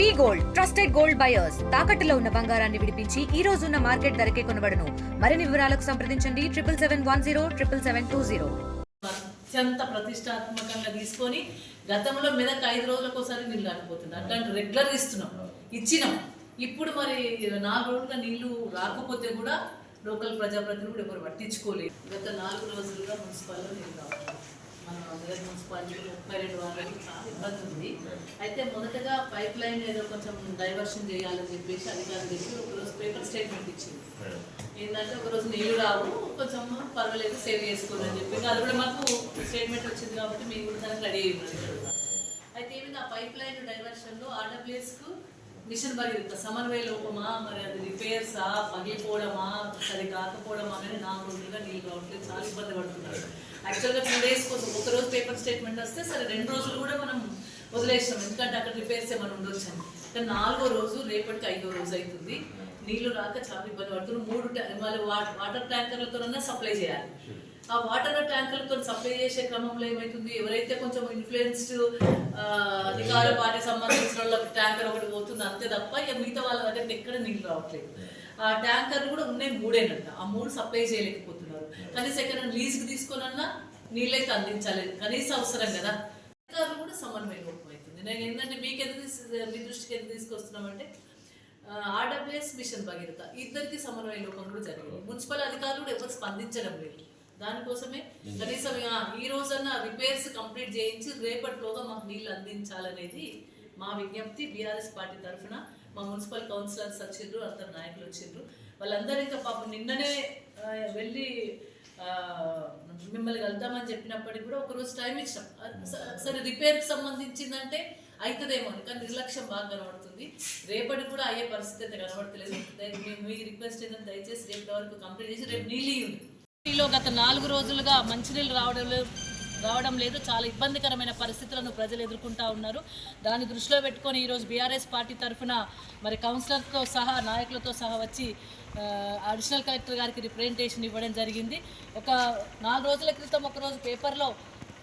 V gold trusted gold buyers. తాకట్టులో ఉన్న బంగారాన్ని విడిపించి ఈ రోజు ఉన్న మార్కెట్ ధరకే కొనబడను. మరిన్ని వివరాలకు సంప్రదించండి. Triple seven one zero triple seven two zero. అత్యంత ప్రతిష్టాత్మకంగా తీసుకొని గతంలో మెదక్ ఐదు రోజులకోసారి నీళ్ళు రాకపోతుంది అట్లాంటి రెగ్యులర్ ఇస్తున్నాం. ఇచ్చినాం. ఇప్పుడు మరి నాలుగు రోజులుగా నీళ్ళు రాకపోతే కూడా లోకల్ ప్రజాప్రతినిధులు కూడా ఎవరు పట్టించుకోలేదు గత నాలుగు రోజులుగా మున్సిపాల్లో నీళ్ళు రావట్లేదు. మన మెదక్ ముప్పై రెండు వారాలకి చాలా ఇబ్బంది ఉంది అయితే మొదటగా పైప్ లైన్ ఏదో కొంచెం డైవర్షన్ చేయాలని చెప్పేసి అధికారులు చెప్పి ఒకరోజు పేపర్ స్టేట్మెంట్ ఇచ్చింది ఏంటంటే ఒకరోజు నీళ్ళు రావు. కొంచెం పర్వాలేదు సేవ్ చేసుకోండి అని చెప్పి. అది కూడా మాకు స్టేట్మెంట్ వచ్చింది కాబట్టి మేము కూడా దానికి రెడీ అయ్యి. అయితే ఏమైంది ఆ పైప్ లైన్ డైవర్షన్లో ఆర్డబ్ల్యూఎస్కు మిషన్ భగీరథ సమన్వయ లోపమా మరి అది రిపేర్సా పగిలిపోవడమా సరి కాకపోవడమా అనేది నాలుగు రోజులుగా నీళ్ళు రావట్లేదు చాలా ఇబ్బంది పడుతున్నారు యాక్చువల్గా టూ డేస్ కోసం ఒక రోజు పేపర్ స్టేట్మెంట్ వస్తే సరే రెండు రోజులు కూడా మనం వదిలేసాం ఎందుకంటే అక్కడ రిపేర్స్ ఏమైనా ఉండొచ్చు అని కానీ నాలుగో రోజు రేపటికి ఐదో రోజు అవుతుంది. నీళ్ళు రాక చాలా ఇబ్బంది పడుతున్నారు మూడు మళ్ళీ వాటర్ వాటర్ ట్యాంకర్లతోనన్నా సప్లై చేయాలి. ఆ వాటర్ ట్యాంకర్లతో సప్లై చేసే క్రమంలో ఏమవుతుంది ఎవరైతే కొంచెం ఇన్ఫ్లుయెన్స్డ్ అధికార పార్టీ సంబంధించిన వాళ్ళకి ట్యాంకర్ ఒకటి పోతుంది అంతే తప్ప ఇక మిగతా వాళ్ళ దగ్గర ఎక్కడ నీళ్ళు రావట్లేదు. ఆ ట్యాంకర్లు కూడా ఉన్నాయి మూడేనంట. ఆ మూడు సప్లై చేయలేకపోతున్నారు. కనీసం ఎక్కడ లీజ్కి తీసుకోనన్నా నీళ్ళైతే అందించాలి కనీస అవసరం కదా. అధికారులు కూడా సమన్వయం అవుతుంది. నేను ఏంటంటే మీకు ఎందుకు తీసు- మీ దృష్టికి ఎందుకు తీసుకొస్తున్నామంటే ఆర్డబ్ల్యూఎస్ మిషన్ భగీరథ. ఇద్దరికి సమన్వయ లోపం కూడా జరిగింది. మున్సిపల్ అధికారులు కూడా ఎవరు స్పందించడం లేదు. దానికోసమే కనీసం ఈ రోజన్నా రిపేర్స్ కంప్లీట్ చేయించి రేపటిలోగా మాకు నీళ్ళు అందించాలనేది మా విజ్ఞప్తి బీఆర్ఎస్ పార్టీ తరఫున. మా మున్సిపల్ కౌన్సిలర్స్ వచ్చిండ్రు అందరు నాయకులు వచ్చిండ్రు వాళ్ళందరూ ఇంకా పాపం నిన్ననే వెళ్ళి మిమ్మల్ని కలుద్దామని చెప్పినప్పటికీ కూడా ఒక రోజు టైం ఇచ్చాం. సరే రిపేర్కి సంబంధించిందంటే అవుతుందేమో కానీ నిర్లక్ష్యం బాగా కనబడుతుంది. రేపటికి కూడా అయ్యే పరిస్థితి అయితే కనబడతలేదు. మీ- రిక్వెస్ట్ ఏంటంటే దయచేసి రేపటి వరకు కంప్లీట్ చేసి రేపు నీళ్ళు లో గత నాలుగు రోజులుగా మంచినీళ్ళు రావడం లేదు రావడం లేదు. చాలా ఇబ్బందికరమైన పరిస్థితులను ప్రజలు ఎదుర్కొంటా ఉన్నారు. దాన్ని దృష్టిలో పెట్టుకొని ఈరోజు బీఆర్ఎస్ పార్టీ తరఫున మరి కౌన్సిలర్తో సహా నాయకులతో సహా వచ్చి అడిషనల్ కలెక్టర్ గారికి రిప్రజెంటేషన్ ఇవ్వడం జరిగింది. ఒక నాలుగు రోజుల క్రితం ఒకరోజు పేపర్లో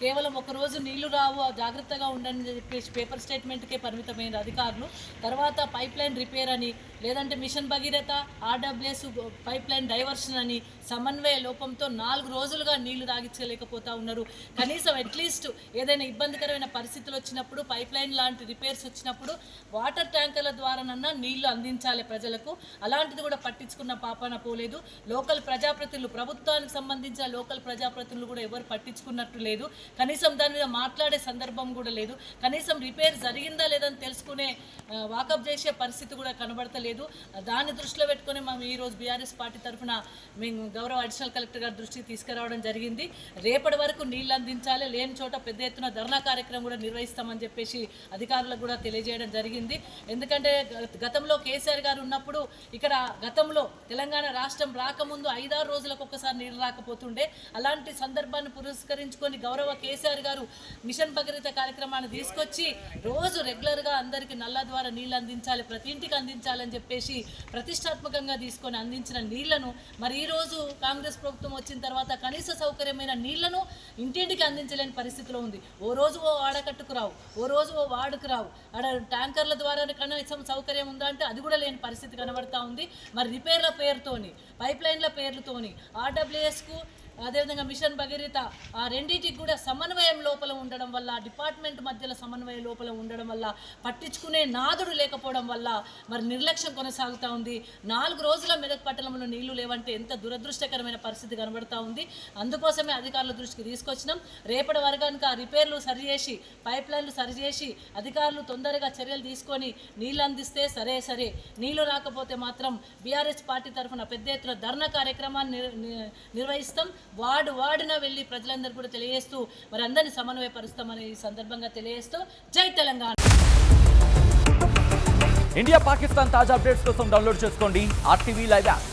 కేవలం ఒక రోజు నీళ్ళు రావు జాగ్రత్తగా ఉండండి చెప్పేసి పేపర్ స్టేట్మెంట్కే పరిమితమైన అధికారులు. తర్వాత పైప్ లైన్ రిపేర్ అని లేదంటే mission Bhagiratha RWS pipeline diversion అని సమన్వయ లోపంతో నాలుగు రోజులుగా నీళ్ళు తాగించలేకపోతా ఉన్నారు. కనీసం అట్లీస్ట్ ఏదైనా ఇబ్బందికరమైన పరిస్థితులు వచ్చినప్పుడు పైప్ లైన్ లాంటి రిపేర్స్ వచ్చినప్పుడు వాటర్ ట్యాంకర్ల ద్వారానన్నా నీళ్ళు అందించాలి ప్రజలకు. అలాంటిది కూడా పట్టించుకున్న పాపాన పోలేదు. లోకల్ ప్రజాప్రతినిధులు ప్రభుత్వానికి సంబంధించిన లోకల్ ప్రజాప్రతినిధులు కూడా ఎవరు పట్టించుకున్నట్టు లేదు. కనీసం దాని మీద మాట్లాడే సందర్భం కూడా లేదు. కనీసం రిపేర్ జరిగిందా లేదని తెలుసుకునే వాకప్ చేసే పరిస్థితి కూడా కనబడతలేదు. దాన్ని దృష్టిలో పెట్టుకొని మేము ఈరోజు బీఆర్ఎస్ పార్టీ తరఫున మేము గౌరవ అడిషనల్ కలెక్టర్ గారి దృష్టికి తీసుకురావడం జరిగింది. రేపటి వరకు నీళ్ళు అందించాలి లేని చోట పెద్ద ఎత్తున ధర్నా కార్యక్రమం కూడా నిర్వహిస్తామని చెప్పేసి అధికారులకు కూడా తెలియజేయడం జరిగింది. ఎందుకంటే గతంలో కేసీఆర్ గారు ఉన్నప్పుడు ఇక్కడ గతంలో తెలంగాణ రాష్ట్రం రాకముందు ఐదారు రోజులకు ఒక్కసారి నీళ్ళు రాకపోతుండే. అలాంటి సందర్భాన్ని పురస్కరించుకొని గౌరవ కేసీఆర్ గారు మిషన్ భగీరథ కార్యక్రమాన్ని తీసుకొచ్చి రోజు రెగ్యులర్గా అందరికీ నల్ల ద్వారా నీళ్ళు అందించాలి ప్రతి ఇంటికి అందించాలని చెప్పేసి ప్రతిష్టాత్మకంగా తీసుకొని అందించిన నీళ్ళను మరి ఈ రోజు కాంగ్రెస్ ప్రభుత్వం వచ్చిన తర్వాత కనీస సౌకర్యమైన నీళ్ళను ఇంటింటికి అందించలేని పరిస్థితిలో ఉంది. ఓ రోజు ఓ ఆడకట్టుకు రావు ఓ రోజు ఓ వార్డుకు రావు. ఆడ ట్యాంకర్ల ద్వారా కనీసం సౌకర్యం ఉందా అంటే అది కూడా లేని పరిస్థితి కనబడతా ఉంది. మరి రిపేర్ల పేరుతోని పైప్ లైన్ల పేర్లతోని ఆర్డబ్ల్యూఎస్కు అదేవిధంగా మిషన్ భగీరథ ఆ రెండింటికి కూడా సమన్వయం లోపల ఉండడం వల్ల డిపార్ట్మెంట్ మధ్యలో సమన్వయం లోపల ఉండడం వల్ల పట్టించుకునే నాదుడు లేకపోవడం వల్ల మరి నిర్లక్ష్యం కొనసాగుతూ ఉంది. నాలుగు రోజుల మెదక్ పట్టణంలో నీళ్ళు లేవంటే ఎంత దురదృష్టకరమైన పరిస్థితి కనబడతా ఉంది. అందుకోసమే అధికారుల దృష్టికి తీసుకొచ్చినాం. రేపటి వరకనుక ఆ రిపేర్లు సరిచేసి పైప్ లైన్లు సరిచేసి అధికారులు తొందరగా చర్యలు తీసుకొని నీళ్ళు అందిస్తే సరే సరే. నీళ్ళు రాకపోతే మాత్రం బీఆర్ఎస్ పార్టీ తరఫున పెద్ద ఎత్తున ధర్నా కార్యక్రమాన్ని నిర్వహిస్తాం. వార్డు వార్డున వెళ్ళి ప్రజలందరూ కూడా తెలియజేస్తూ మరి అందరినీ సమన్వయపరుస్తామని ఈ సందర్భంగా తెలియజేస్తూ జై తెలంగాణ. ఇండియా పాకిస్తాన్ తాజా అప్డేట్స్ కోసం డౌన్లోడ్ చేసుకోండి ఆర్టీవీ లైవ్ యాప్.